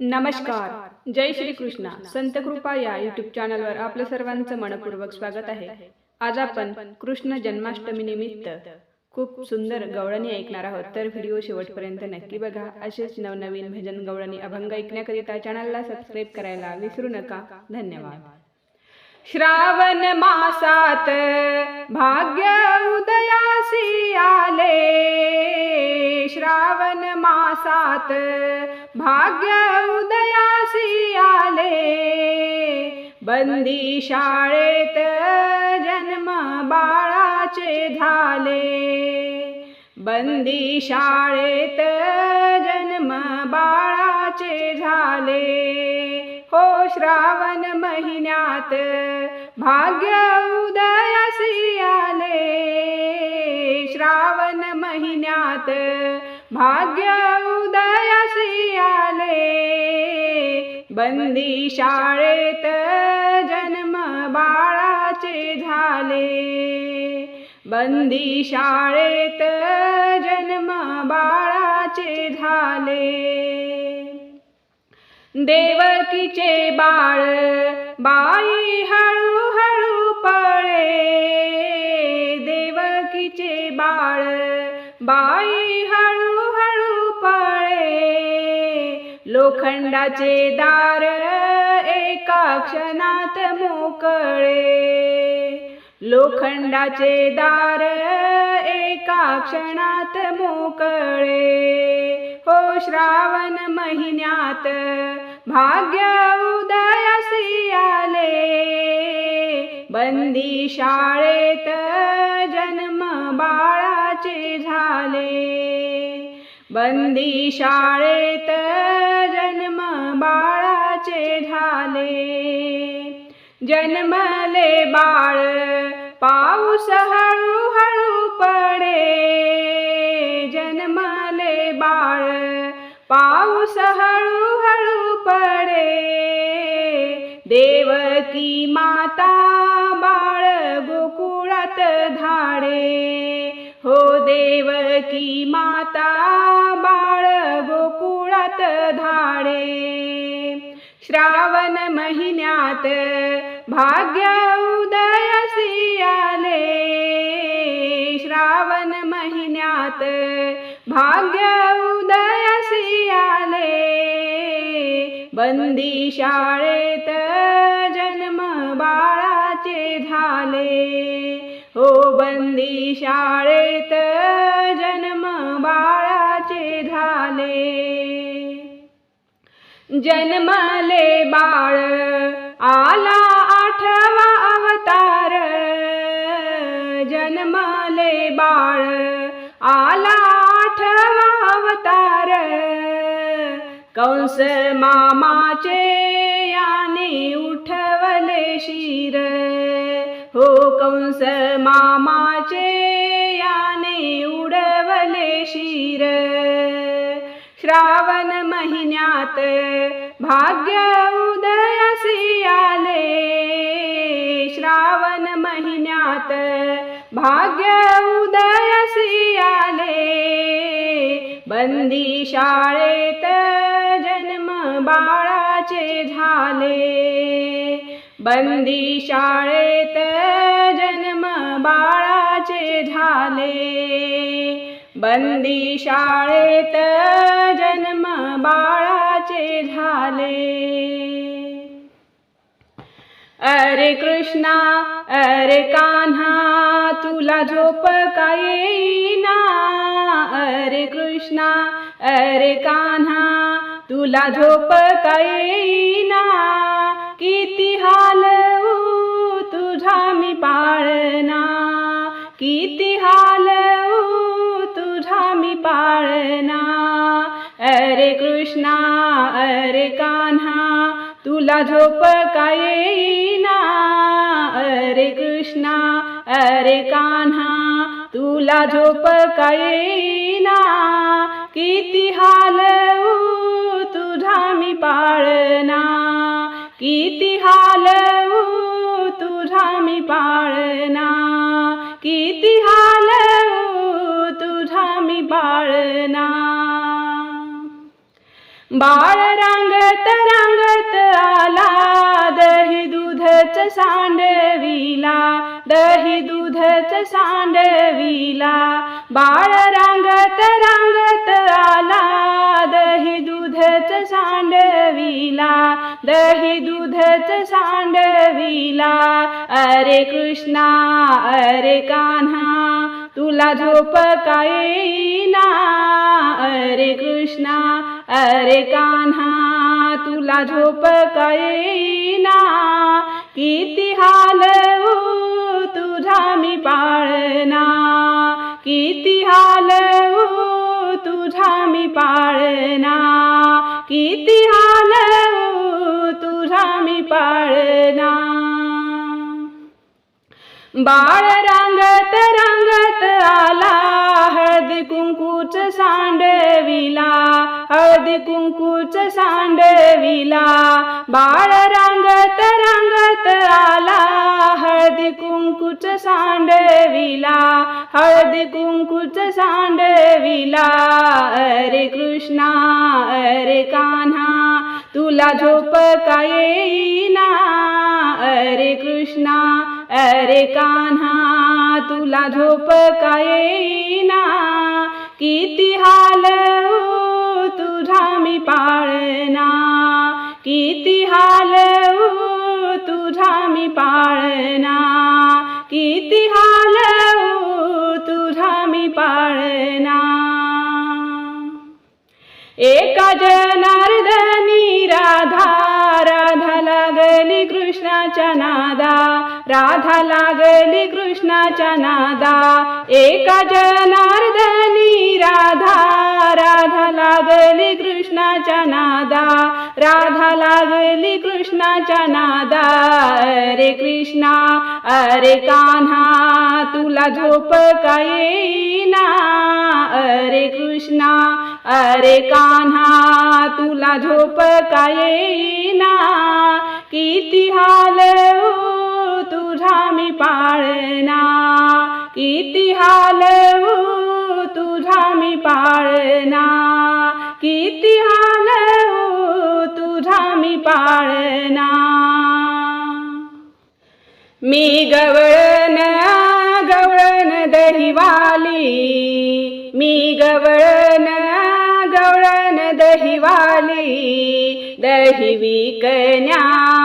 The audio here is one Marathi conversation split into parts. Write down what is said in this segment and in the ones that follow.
नमस्कार. जय श्री कृष्णा. संत कृपा या युट्यूब चॅनलवर आपलं सर्वांचं मनपूर्वक स्वागत आहे. आज आपण कृष्ण जन्माष्टमी निमित्त खूप सुंदर गवळणी ऐकणार आहोत. तर व्हिडिओ शेवटपर्यंत नक्की बघा. असेच नवनवीन भजन गवळणी अभंग ऐकण्याकरिता चॅनलला सबस्क्राईब करायला विसरू नका. धन्यवाद. श्रावण मासात भाग्य उदयासी आले. श्रावण मासात भाग्य बंदी शाळेत जन्म बाळाचे झाले. बंदी शाळेत जन्म बाळाचे झाले. हो श्रावण महिन्यात भाग्य उदयासी आले. श्रावण महिन्यात भाग्य उदयासी आले. बंदी शाळेत जन्म बाळाचे झाले. बंदी शाळेत जन्म बाळाचे झाले. देवकीचे बाळ बाई हळूहळू पळे. देवकीचे बाळ बाई हळू लोखंडाचे दार एका क्षणात मोकळे. लोखंडाचे दार एका क्षणात मोकळे. हो श्रावण महिन्यात भाग्य उदयासी आले. बंदी शाळेत जन्म बाळाचे झाले. बंदी शाळेत बाळाचे झाले जन्मले बाळ पाऊस हळूहळू पडे. जन्मले बाळ पाऊस हळूहळू पडे. देवकी माता बाळ गोकुळात धाडे. हो देवकी माता बाळ गोकुळात धाडे. श्रावण महिन्यात भाग्य उदयसी आले श्रावण महिन्यात भाग्य उदयसी आले बंदी शाळेत जन्म बाळाचे झाले. हो बंदी शाळेत जन्म बाळाचे झाले. जन्मले बाळ आला आठवा अवतार. जन्मले बाळ आला आठवा अवतार. कंस मामाचे याने उठवले शिर. हो कंस मामाचे याने उडवले शिर. श्रावण महिन्यात भाग्य उदयासी आले श्रावण महिन्यात भाग्य उदयासी आले बंदी शाळेत जन्म बाळाचे झाले. बंदी शाळेत जन्म बाळाचे झाले. बंदी शाळेत जन्म बाळाचे झाले. अरे कृष्णा अरे कान्हा तुला झोप का येईना? अरे कृष्णा अरे कान्हा तुला झोप का येईना? किती हाल हो तुझा मी पाळना किती हाल कृष्णा अरे कान्हा तुला झोप का येईना? अरे कृष्णा अरे कान्हा तुला झोप का येईना? किती हाल तुझा मी पाळना किती हाल तुझा मी पाळना किती हाल तुझा मी पाळना बाळ रांगत रांगत आला दही दुधच सांडविला दही दुधच सांडविला बाळ रांगत रांगत आला दही दुधच सांडविला दही दुधच सांडविला अरे कृष्णा अरे कान्हा तुला झोप काय अरे कृष्णा अरे कान्हा तुला झोप काय किती हालवू हो तुझा मी पाळना किती हालवू हो तुझा मी पाळना किती हालवू हो तुझा मी पाळना बाळ रांगत रांगत आला हळदी कुंकूच सांडविला हळदी कुंकूच सांडविला. बाळ रांगत रांगत आला हळदी कुंकूच सांडविला हळदी कुंकूच सांडविला. अरे कृष्णा अरे कान्हा तुला झोप का येईना? अरे कृष्णा अरे कान्हा तुला झोप काय येईना? किती हाल तुझा मी पाळना किती हाल तुझा मी पाळना किती हाल तुझा मी पाळना एका जनार्दनी राधा राधा लागली कृष्णाच्या नादा राधा लागली कृष्णाच्या नादा एका जनार्दनी राधा राधा लागली कृष्णाच्या नादा राधा लागली कृष्णाच्या नादा अरे कृष्णा अरे कान्हा तुला झोप काय येईना अरे कृष्णा अरे कान्हा तुला झोप काय येईना किती हाल हो तुझा मी पाळना किती हाल हो तुझा मी पाळना किती हाल हो तुझा मी पाळना मी गवळण गवळण दहीवाली. मी गवळण गवळण दहीवाली. दही विकण्या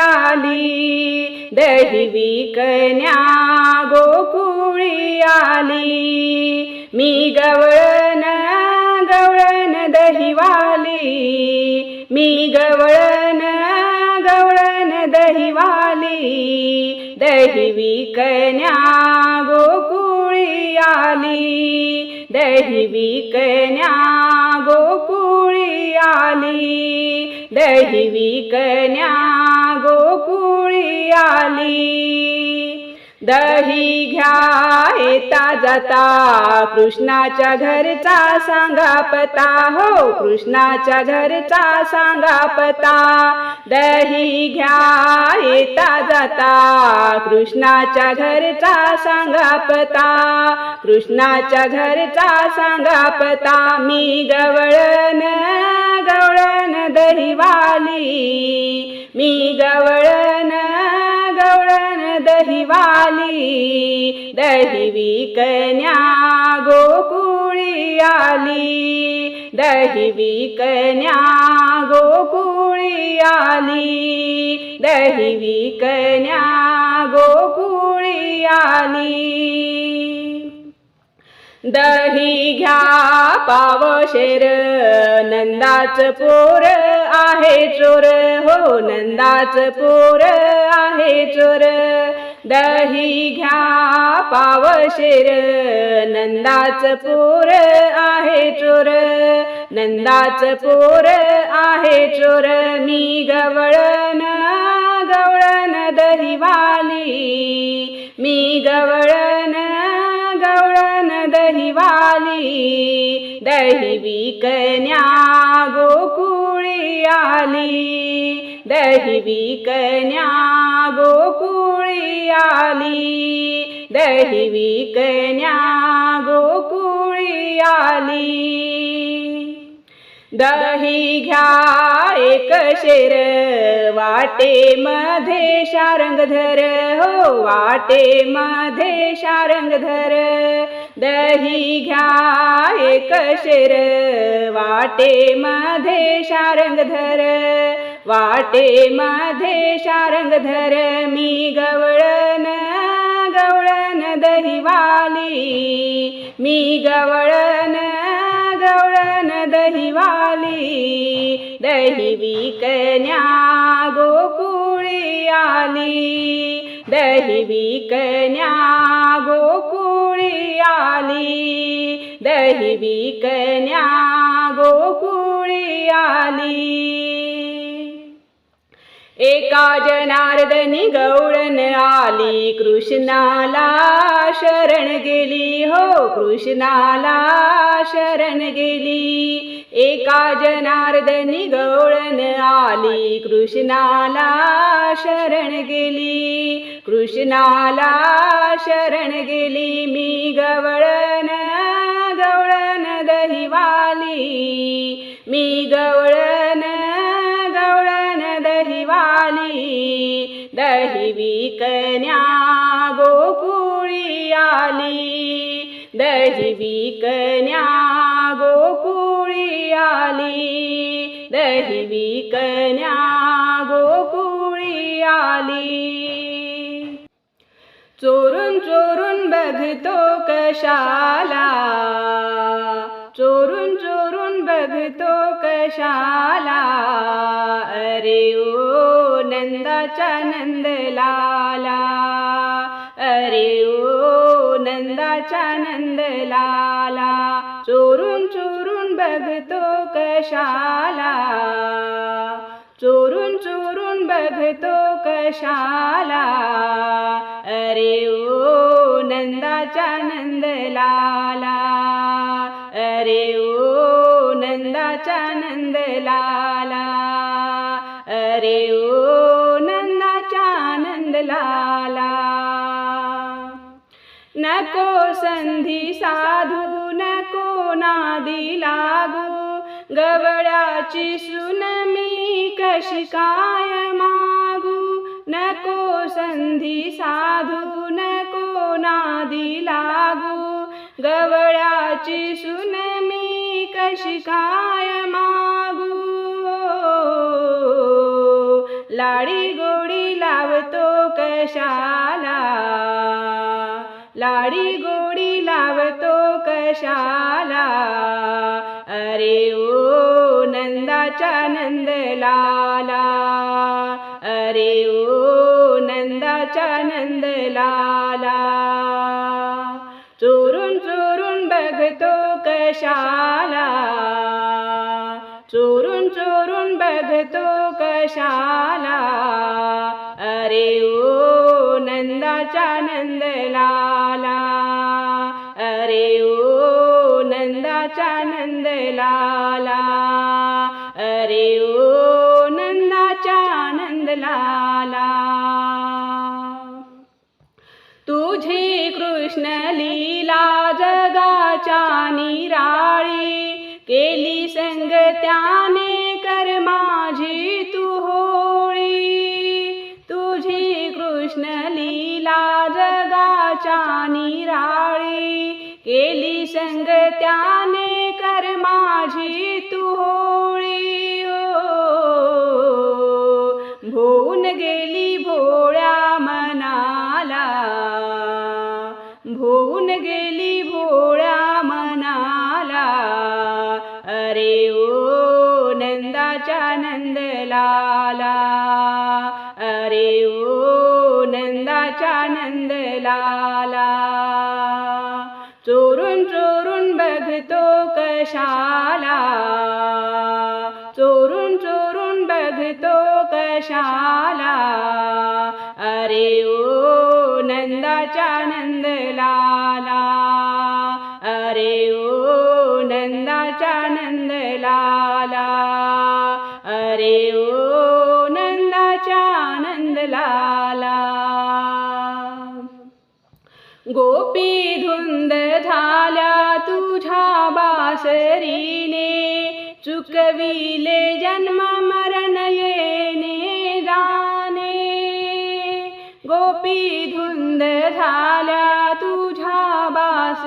आली. दही कन्या गोकुळी आली. मी गवळण गवळण दहीवाली. मी गवळण गवळण दहीवाली. दही कन्या गोकुळी आली. दही कन्या गोकुळी आली. दही कन्या गोकुळी आली दही घ्या येता जाता कृष्णाच्या घरचा सांगा पता हो कृष्णाच्या घरचा सांगा पता दही घ्या येता जाता कृष्णाच्या घरचा सांगा पता कृष्णाच्या घरचा सांगा पता मी गवळण गवळण दहीवाली. मी गवळण गवळण दहिवाली दही विकन्या गोकुळी आली दही विकन्या गोकुळी आली दही विकन्या गोकुळी आली दही घ्या पावशेर नंदाच पोर आहे चोर. हो नंदाच पोर आहे चोर. दही घ्या पावशेर नंदाच पोर आहे चोर. नंदाच पोर आहे चोर. मी गवळण गवळण दहीवाली. मी गवळण दहीवाली दही विकन्या गोकुळी आली. दही विकन्या गोकुळी आली. दही विकन्या गोकुळी आली. दही घ्या एक शेर वाटे मध्ये शारंगधर. हो वाटे मध्ये शारंगधर. दही घ्या एक शेर वाटे मध्ये शारंगधर वाटे मध्ये शारंगधर मी गवळण गवळण दहीवाली. मी गवळण गवळण दहीवाली. दही विकन्या गोकुळी आली. दही विकन्या गोकुळ आली. दही कन्या गोकुळी आली. एका जनार्दनी गौडन आली. कृष्णाला शरण गेली. हो कृष्णाला शरण गेली. एका जनार्दनी गवळण आली. कृष्णाला शरण गेली. कृष्णाला शरण गेली. मी गवळण गवळण दहिवाली. मी गवळण गवळण दहीवाली. दही विकन्या गोकुळी आली. दही विकन्या गोकुळ आली. दैवी कन्या गोकुळी आली. चोरून चोरून बघतो कशाला. चोरून चोरून बघतो कशाला. अरे ओ नंदाचा नंद लाला अरे ओ नंदाचा नंद लाला चोरून चोरून बघतो कशाला? चोरून चोरून बघतो कशाला? अरे ओ नंदाचा नंदलाला. अरे ओ नंदाचा नंदलाला. अरे ओ नंदाचा नंदलाला. नको संधी साधू. नादी लागू गवळ्याची सुन मी कशी काय मागू? नको संधी साधू नको नादी लागू गवळ्याची सुन मी कशी काय मागू? लाडी गोडी लावतो कशाला? लाडी कशाला अरे ओ नंदाचा नंद लाला अरे ओ नंदाचा नंद लाला चोरून चोरून बघतो कशाला. चोरून चोरून बघतो कशाला. अरे ओ नंदाचा नंद लाला. अरे ओ नंदाचा नंद लाला तुझी कृष्ण लीला जगाच्या निराळी केली संग त्याने कर माझी तू होळी. तुझी कृष्ण लीला जगाच्या निराळी केली संग त्या गेली भोळ्या मनाला. अरे ओ नंदाचा नंदलाला.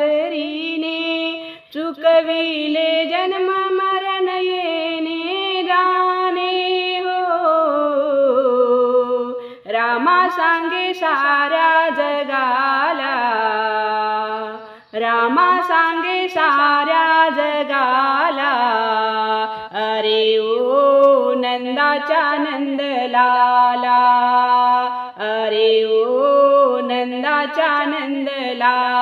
बासरीने चुकविले जन्म मरण येणे राणे हो। रामा सांगे साऱ्या जगाला। रामा सांगे साऱ्या जगाला। अरे ओ नंदाच्या नंदलाला। अरे ओ नंदाच्या नंदला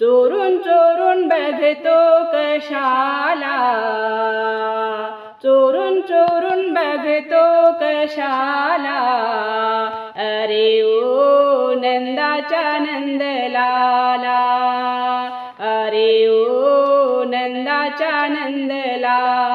चोरून चोरून बघतो कशाला? चोरून चोरून बघतो कशाला? अरे ओ नंदाच्या नंदलाला. अरे ओ नंदाच्या नंदला